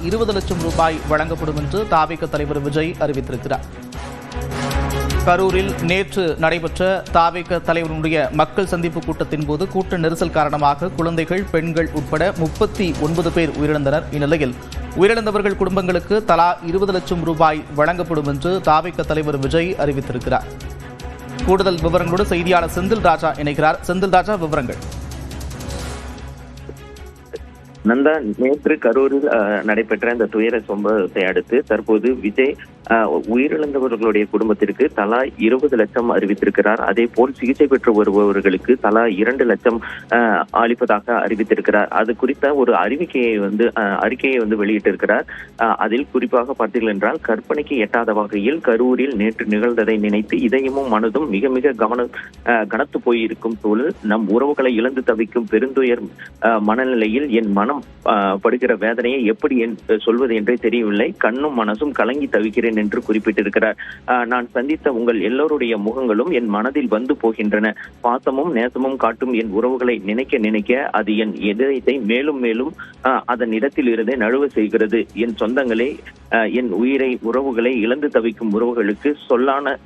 இருபது லட்சம் ரூபாய் வழங்கப்படும் என்று தாவிக தலைவர் விஜய் அறிவித்திருக்கிறார். கரூரில் நேற்று நடைபெற்ற தாவிக தலைவருடைய மக்கள் சந்திப்பு கூட்டத்தின் போது கூட்ட நெரிசல் காரணமாக குழந்தைகள் பெண்கள் உட்பட முப்பத்தி ஒன்பது பேர் உயிரிழந்தனர். இந்நிலையில் உயிரிழந்தவர்கள் குடும்பங்களுக்கு தலா இருபது லட்சம் ரூபாய் வழங்கப்படும் என்று தாவிக தலைவர் விஜய் அறிவித்திருக்கிறார். கூடுதல் விவரங்களோடு செய்தியாளர் செந்தில் ராஜா இணைகிறார். செந்தில் ராஜா விவரங்கள். நந்தா நேற்று கரூரில் அஹ், நடைபெற்ற இந்த துயர சம்பவத்தை அடுத்து தற்போது விஜய் உயிரிழந்தவர்களுடைய குடும்பத்திற்கு தலா இருபது லட்சம் அறிவித்திருக்கிறார். அதே போல் சிகிச்சை பெற்று வருபவர்களுக்கு தலா இரண்டு லட்சம் அளிப்பதாக அறிவித்திருக்கிறார். அது குறித்த ஒரு அறிவிக்கையை வந்து அறிக்கையை வந்து வெளியிட்டிருக்கிறார். அதில் குறிப்பாக பார்த்தீர்கள் என்றால் கற்பனைக்கு எட்டாத வகையில் கரூரில் நேற்று நிகழ்ந்ததை நினைத்து இதயமும் மனதும் மிக மிக கவன கனத்து போயிருக்கும் சூழல். நம் உறவுகளை இழந்து தவிக்கும் பெருந்துயர் அஹ், மனநிலையில் என் மனம் அஹ், படுகிற வேதனையை எப்படி என்- சொல்வது என்றே தெரியவில்லை. கண்ணும் மனசும் கலங்கி தவிக்கிறேன் என்று குறிப்பிட்டிருக்கிறார். நான் சந்தித்த உங்கள் எல்லோருடைய முகங்களும் என் மனதில் வந்து போகின்றன. பாசமும் நேசமும் காட்டும் என் உறவுகளை நினைக்க நினைக்க அது என் இதயத்தை மேலும் மேலும் அதன் இடத்தில் இருந்தே நழுவ செய்கிறது. என் சொந்தங்களை என் உயிரை உறவுகளை இழந்து தவிக்கும் உறவுகளுக்கு சொல்லான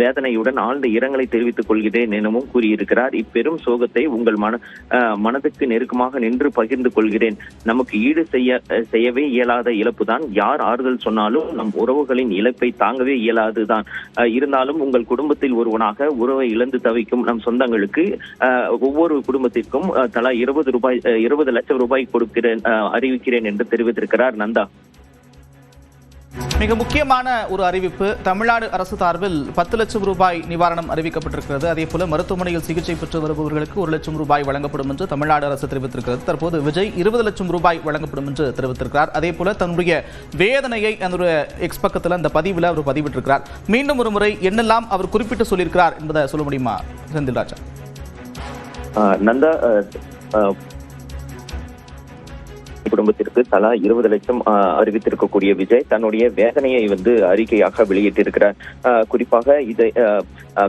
வேதனையுடன் ஆழ்ந்த இரங்கலை தெரிவித்துக் கொள்கிறேன் எனவும் கூறியிருக்கிறார். இப்பெரும் சோகத்தை உங்கள் மன மனதுக்கு நெருக்கமாக நின்று பகிர்ந்து கொள்கிறேன். நமக்கு ஈடு செய்ய செய்யவே இயலாத இழப்புதான். யார் ஆறுதல் சொன்னாலும் நம் உறவுகளின் இழப்பை தாங்கவே இயலாதுதான். இருந்தாலும் உங்கள் குடும்பத்தில் ஒருவனாக உறவை இழந்து தவிக்கும் நம் சொந்தங்களுக்கு ஒவ்வொரு குடும்பத்திற்கும் தலா இருபது ரூபாய் இருபது லட்சம் ரூபாய் கொடுக்கிறேன் அறிவிக்கிறேன் என்று தெரிவித்திருக்கிறார் நந்தா. மிக முக்கியமான ஒரு அறிவிப்பு. தமிழ்நாடு அரசு சார்பில் பத்து லட்சம் ரூபாய் நிவாரணம் அறிவிக்கப்பட்டிருக்கிறது. அதே போல மருத்துவமனையில் சிகிச்சை பெற்று வருபவர்களுக்கு ஒரு லட்சம் ரூபாய் வழங்கப்படும் என்று தமிழ்நாடு அரசு தெரிவித்திருக்கிறது. தற்போது விஜய் இருபது லட்சம் ரூபாய் வழங்கப்படும் என்று தெரிவித்திருக்கிறார். அதே போல தன்னுடைய வேதனையை அந்த எக்ஸ் பக்கத்தில் அந்த பதிவில் அவர் பதிவிட்டிருக்கிறார். மீண்டும் ஒரு முறை என்னெல்லாம் அவர் குறிப்பிட்டு சொல்லியிருக்கிறார் என்பதை சொல்ல முடியுமா? செந்தில் ராஜா. நந்தா குடும்பத்திற்கு தலா இருபது லட்சம் அறிவித்திருக்கக்கூடிய விஜய் தன்னுடைய வேதனையை வந்து அறிக்கையாக வெளியிட்டிருக்கிறார். குறிப்பாக இதை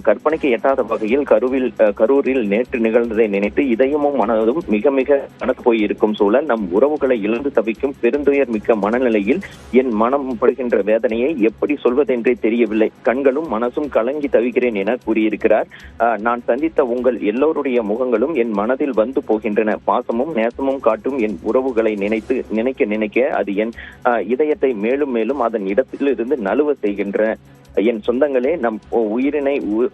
கற்பனைக்கு எட்டாத வகையில் கருவில் கரூரில் நேற்று நிகழ்ந்ததை நினைத்து இதயமும் மனதும் மிக மிக கணக்கு போய் இருக்கும் சூழல். நம் உறவுகளை இழந்து தவிக்கும் பெருந்துயர் மிக்க மனநிலையில் என் மனம் படுகின்ற வேதனையை எப்படி சொல்வதென்றே தெரியவில்லை. கண்களும் மனசும் கலங்கி தவிக்கிறேன் என கூறியிருக்கிறார். நான் சந்தித்த உங்கள் எல்லோருடைய முகங்களும் என் மனதில் வந்து போகின்றன. பாசமும் நேசமும் காட்டும் என் உறவுகளை நினை நினைத்து நினைக்க நினைக்க அது என் இதயத்தை மேலும் மேலும் அதன் இடத்திலிருந்து நழுவ செய்கின்ற என் சொந்தங்களே நம் உயிரினை உ-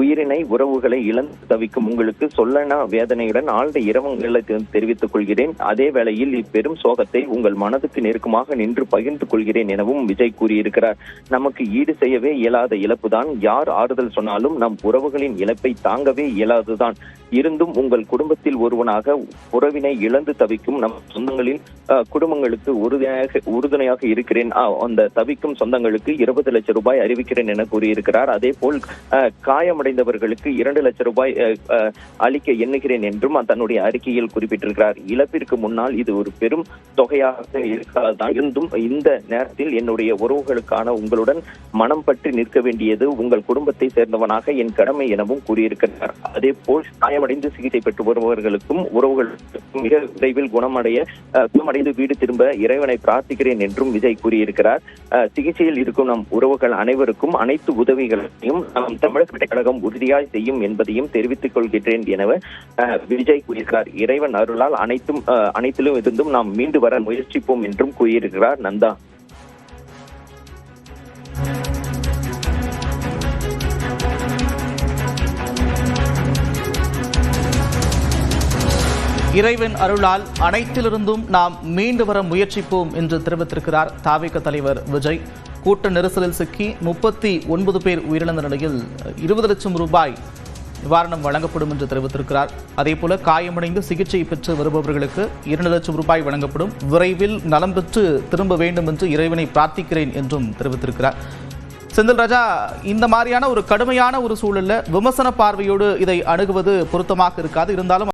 உயிரினை உறவுகளை இழந்து தவிக்கும் உங்களுக்கு சொல்லனா வேதனையுடன் ஆழ்ந்த இரவங்களை தெரிவித்துக் கொள்கிறேன். அதே வேளையில் இப்பெரும் சோகத்தை உங்கள் மனதுக்கு நெருக்கமாக நின்று பகிர்ந்து கொள்கிறேன் எனவும் விஜய் கூறியிருக்கிறார். நமக்கு ஈடு செய்யவே இயலாத இழப்புதான். யார் ஆறுதல் சொன்னாலும் நம் உறவுகளின் இழப்பை தாங்கவே இயலாதுதான். இருந்தும் உங்கள் குடும்பத்தில் ஒருவனாக உறவினை இழந்து தவிக்கும் நம் சொந்தங்களில் குடும்பங்களுக்கு உறுதுணையாக உறுதுணையாக இருக்கிறேன். அந்த தவிக்கும் சொந்தங்களுக்கு இருபது லட்சம் ரூபாய் அறிவிக்கிறேன் என கூறியிருக்கிறார். அதே போல் காயம் காயமடைந்தவர்களுக்கு இரண்டு லட்சம் ரூபாய் அளிக்க எண்ணுகிறேன் என்றும் தன்னுடைய அறிக்கையில் குறிப்பிட்டிருக்கிறார். இழப்பிற்கு முன்னால் இது ஒரு பெரும் தொகையாக இருக்காதான் இருந்தும் இந்த நேரத்தில் என்னுடைய உறவுகளுக்கான உங்களுடன் மனம் பற்றி நிற்க வேண்டியது உங்கள் குடும்பத்தை சேர்ந்தவனாக என் கடமை எனவும் கூறியிருக்கிறார். அதே போல் காயமடைந்து சிகிச்சை பெற்று வருபவர்களுக்கும் உறவுகளுக்கும் மிக விரைவில் குணமடைய குணமடைந்து வீடு திரும்ப இறைவனை பிரார்த்திக்கிறேன் என்றும் விஜய் கூறியிருக்கிறார். சிகிச்சையில் இருக்கும் நம் உறவுகள் அனைவருக்கும் அனைத்து உதவிகளையும் நம் தமிழக கழகம் கழகம் உறுதியாய் செய்யும் என்பதையும் தெரிவித்துக் கொள்கின்றேன் என விஜய் கூறுகிறார். இறைவன் அருளால் அனைத்தும் அனைத்திலும் இருந்தும் நாம் மீண்டு வர முயற்சிப்போம் என்றும் கூறியிருக்கிறார் நந்தா. இறைவன் அருளால் அனைத்திலிருந்தும் நாம் மீண்டு வர முயற்சிப்போம் என்று தெரிவித்திருக்கிறார் தாவிக தலைவர் விஜய். கூட்ட நெரிசலில் சிக்கி முப்பத்தி ஒன்பது பேர் உயிரிழந்த நிலையில் இருபது லட்சம் ரூபாய் நிவாரணம் வழங்கப்படும் என்று தெரிவித்திருக்கிறார். அதேபோல காயமடைந்து சிகிச்சை பெற்று வருபவர்களுக்கு இரண்டு லட்சம் ரூபாய் வழங்கப்படும். விரைவில் நலம் பெற்று திரும்ப வேண்டும் என்று இறைவனை பிரார்த்திக்கிறேன் என்றும் தெரிவித்திருக்கிறார். செந்தில் ராஜா இந்த மாதிரியான ஒரு கடுமையான ஒரு சூழல்ல விமர்சன பார்வையோடு இதை அணுகுவது பொருத்தமாக இருக்காது. இருந்தாலும்